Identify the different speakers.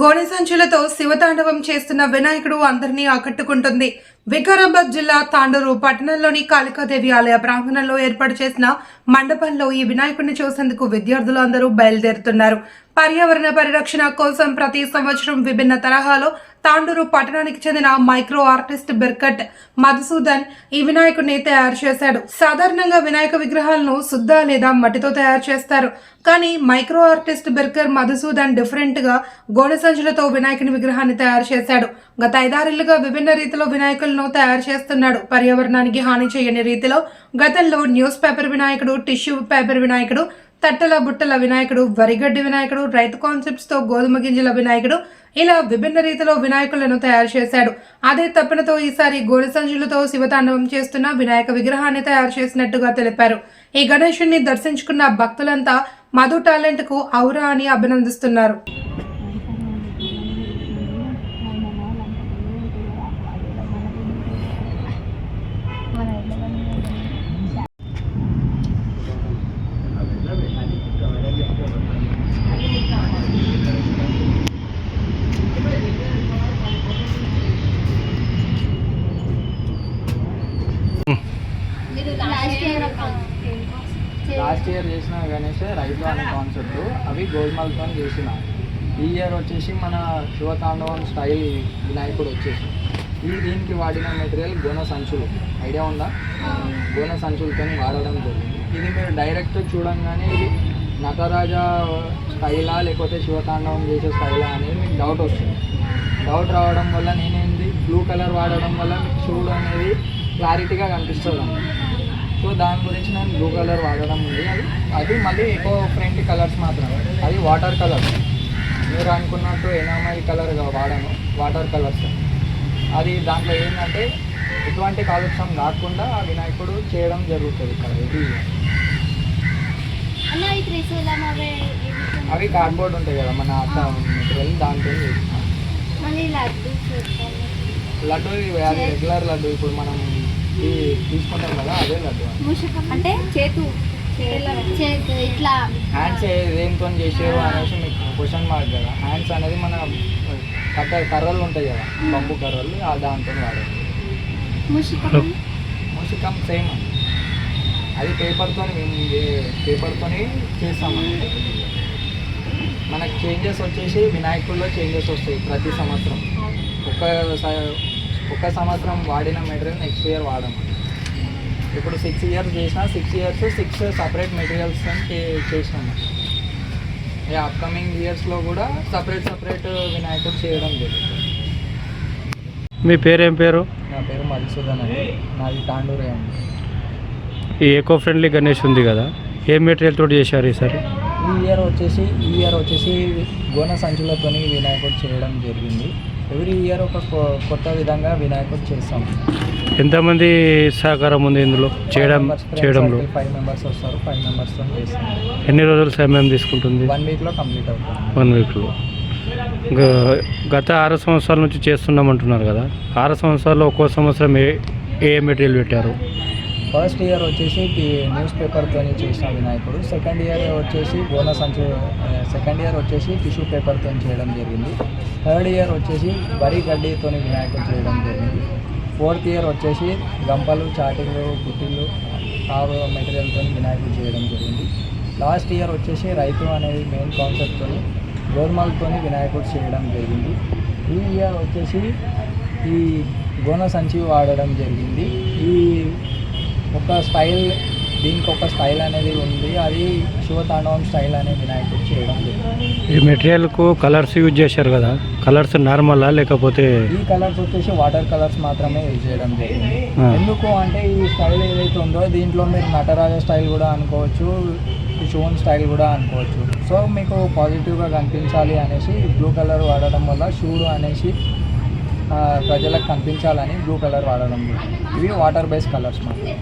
Speaker 1: గోనె సంచులతో శివతాండవం చేస్తున్న వినాయకుడు అందరినీ ఆకట్టుకుంటుంది. వికారాబాద్ జిల్లా తాండూరు పట్టణంలోని కాళికాదేవి ఆలయ ప్రాంగణంలో ఏర్పాటు చేసిన మండపంలో ఈ వినాయకుడిని చూసేందుకు విద్యార్థులు అందరూ బయలుదేరుతున్నారు. పర్యావరణ పరిరక్షణ కోసం ప్రతి సంవత్సరం విభిన్న తరహాలో తాండూరు పట్టణానికి చెందిన మైక్రో ఆర్టిస్ట్ బిర్కట్ మధుసూదన్ ఈ వినాయకుడిని తయారు చేశాడు. సాధారణంగా వినాయక విగ్రహాలను శుద్ధ లేదా మట్టితో తయారు చేస్తారు. కానీ మైక్రో ఆర్టిస్ట్ బిర్కర్ మధుసూదన్ డిఫరెంట్గా గోడ సంచులతో వినాయకుని విగ్రహాన్ని తయారు చేశాడు. గత ఐదారేళ్ళుగా విభిన్న రీతిలో వినాయకులను తయారు చేస్తున్నాడు. పర్యావరణానికి హాని చేయని రీతిలో గతంలో న్యూస్ పేపర్ వినాయకుడు టిష్యూ పేపర్ వినాయకుడు తట్టల బుట్టల వినాయకుడు వరిగడ్డి వినాయకుడు రైతు కాన్సెప్ట్స్తో గోధుమ గింజల వినాయకుడు ఇలా విభిన్న రీతిలో వినాయకులను తయారు చేశాడు. అదే తప్పనతో ఈసారి గోనె సంచులతో శివతాండవం చేస్తున్న వినాయక విగ్రహాన్ని తయారు చేసినట్టుగా తెలిపారు. ఈ గణేషుణ్ణి దర్శించుకున్న భక్తులంతా మధు టాలెంట్కు ఔరా అని అభినందిస్తున్నారు.
Speaker 2: లాస్ట్ ఇయర్ చేసిన గణేష్ రైతు అనే కాన్సెప్ట్ అవి గోల్మాల్తో చేసిన. ఈ ఇయర్ వచ్చేసి మన శివతాండవం స్టైల్ వినాయకుడు వచ్చేసి. ఈ దీనికి వాడిన మెటీరియల్ గోన సంచులు. ఐడియా ఉందా? గోన సంచులతో వాడడం జరిగింది. ఇది మీరు డైరెక్ట్ చూడంగానే ఇది నటరాజ స్టైలా లేకపోతే శివతాండవం చేసే స్టైలా అనేది మీకు డౌట్ వస్తుంది. డౌట్ రావడం వల్ల నేనేంది? బ్లూ కలర్ వాడడం వల్ల మీకు శివుడు అనేది క్లారిటీగా కనిపిస్తుంది. సో దాని గురించి నేను బ్లూ కలర్ వాడడం ఉంది. అది అది మళ్ళీ ఎకో ఫ్రెండ్లీ కలర్స్ మాత్రమే. అది వాటర్ కలర్ మీరు అనుకున్నట్టు ఎనామైల్ కలర్ వాడాను వాటర్ కలర్స్ అది దాంట్లో ఏంటంటే ఎటువంటి కాలుష్యం కాకుండా ఆ వినాయకుడు చేయడం జరుగుతుంది ఇక్కడ ఇది.
Speaker 3: అవే
Speaker 2: కార్డ్బోర్డ్ ఉంటాయి కదా మన అట్లా మెటీరియల్ దాంతో చేసిన
Speaker 3: మళ్ళీ లడ్డు
Speaker 2: అది రెగ్యులర్ లడ్డు ఇప్పుడు మనం తీసుకుంటాం కదా అదే
Speaker 3: అంటే చేతు చేతు ఇట్లా.
Speaker 2: హ్యాండ్స్ దేనితో చేసారు అనేసి మీకు క్వశ్చన్ మార్క్ కదా. హ్యాండ్స్ అనేది మన కట్ట కర్రలు ఉంటాయి కదా పంపు కర్రలు ఆ దాంతో వాడాలి
Speaker 3: మూషికం
Speaker 2: సేమ్ అది పేపర్తో మేము పేపర్తో చేస్తామండి. మనకు చేంజెస్ వచ్చేసి వినాయకుల్లో చేంజెస్ వస్తాయి ప్రతి సంవత్సరం. ఒక స- ఒక సంవత్సరం వాడిన మెటీరియల్ నెక్స్ట్ ఇయర్ వాడము. ఇప్పుడు సిక్స్ ఇయర్స్ చేసిన six years six separate materials చేసినాము. ఈ అప్కమింగ్ ఇయర్స్లో కూడా సపరేట్ సపరేట్ వినాయకుడు చేయడం జరుగుతుంది.
Speaker 4: మీ పేరేం పేరు?
Speaker 2: నా పేరు మధుసూదన్ అండి. నాది తాండూరే అండి.
Speaker 4: ఈ ఎకో ఫ్రెండ్లీ గణేష్ ఉంది కదా ఏ మెటీరియల్ తోటి చేశారు ఈసారి?
Speaker 2: ఈ ఇయర్ వచ్చేసి ఈ ఇయర్ వచ్చేసి గోన సంచులతో వినాయకుడు చేయడం జరిగింది. ఎవ్రీ ఇయర్ ఒక కొత్త విధంగా వినాయకుడు చేస్తాం.
Speaker 4: ఎంతమంది సహకారం ఉంది ఇందులో? చేయడం చేయడంలో?
Speaker 2: ఫైవ్ మెంబర్స్ వస్తారు ఫైవ్ మెంబర్స్తో చేస్తాం.
Speaker 4: ఎన్ని రోజులు సమయం తీసుకుంటుంది?
Speaker 2: వన్ వీక్లో కంప్లీట్ అవుతుంది.
Speaker 4: వన్ వీక్లో గత ఆరు సంవత్సరాల నుంచి చేస్తున్నామంటున్నారు కదా. ఆరు సంవత్సరాల్లో ఒక్కో సంవత్సరం ఏ ఏ మెటీరియల్ పెట్టారు?
Speaker 2: ఫస్ట్ ఇయర్ వచ్చేసి న్యూస్ పేపర్తో చేసిన వినాయకుడు. సెకండ్ ఇయర్ వచ్చేసి గోన సంచు సెకండ్ ఇయర్ వచ్చేసి టిష్యూ పేపర్తో చేయడం జరిగింది. థర్డ్ ఇయర్ వచ్చేసి వరి గడ్డితో వినాయకుడు చేయడం జరిగింది. ఫోర్త్ ఇయర్ వచ్చేసి గంపలు చాటింగ్లు గుట్టిలు ఆ మెటీరియల్తో వినాయకుడు చేయడం జరిగింది. లాస్ట్ ఇయర్ వచ్చేసి రైతు అనేది మెయిన్ కాన్సెప్ట్తో గోధుమలతో వినాయకుడు చేయడం జరిగింది. ఈ ఇయర్ వచ్చేసి ఈ గోన సంచి వాడడం జరిగింది. ఈ ఒక స్టైల్ దీనికి ఒక స్టైల్ అనేది ఉంది. అది శివతాండవం స్టైల్ అనే వినాయకుడు చేయడం
Speaker 4: ఈ మెటీరియల్కు కలర్స్ యూజ్ చేశారు కదా? కలర్స్ నార్మలా లేకపోతే
Speaker 2: ఈ కలర్స్ వచ్చేసి వాటర్ కలర్స్ మాత్రమే యూజ్ చేయడం జరిగింది. ఎందుకు అంటే ఈ స్టైల్ ఏదైతే ఉందో దీంట్లో మీరు నటరాజ స్టైల్ కూడా అనుకోవచ్చు శివన్ స్టైల్ కూడా అనుకోవచ్చు. సో మీకు పాజిటివ్గా కనిపించాలి అనేసి బ్లూ కలర్ వాడడం వల్ల శివుడు అనేసి ప్రజలకు కనిపించాలని బ్లూ కలర్ వాడడం. ఇవి వాటర్ బేస్ కలర్స్ మాత్రం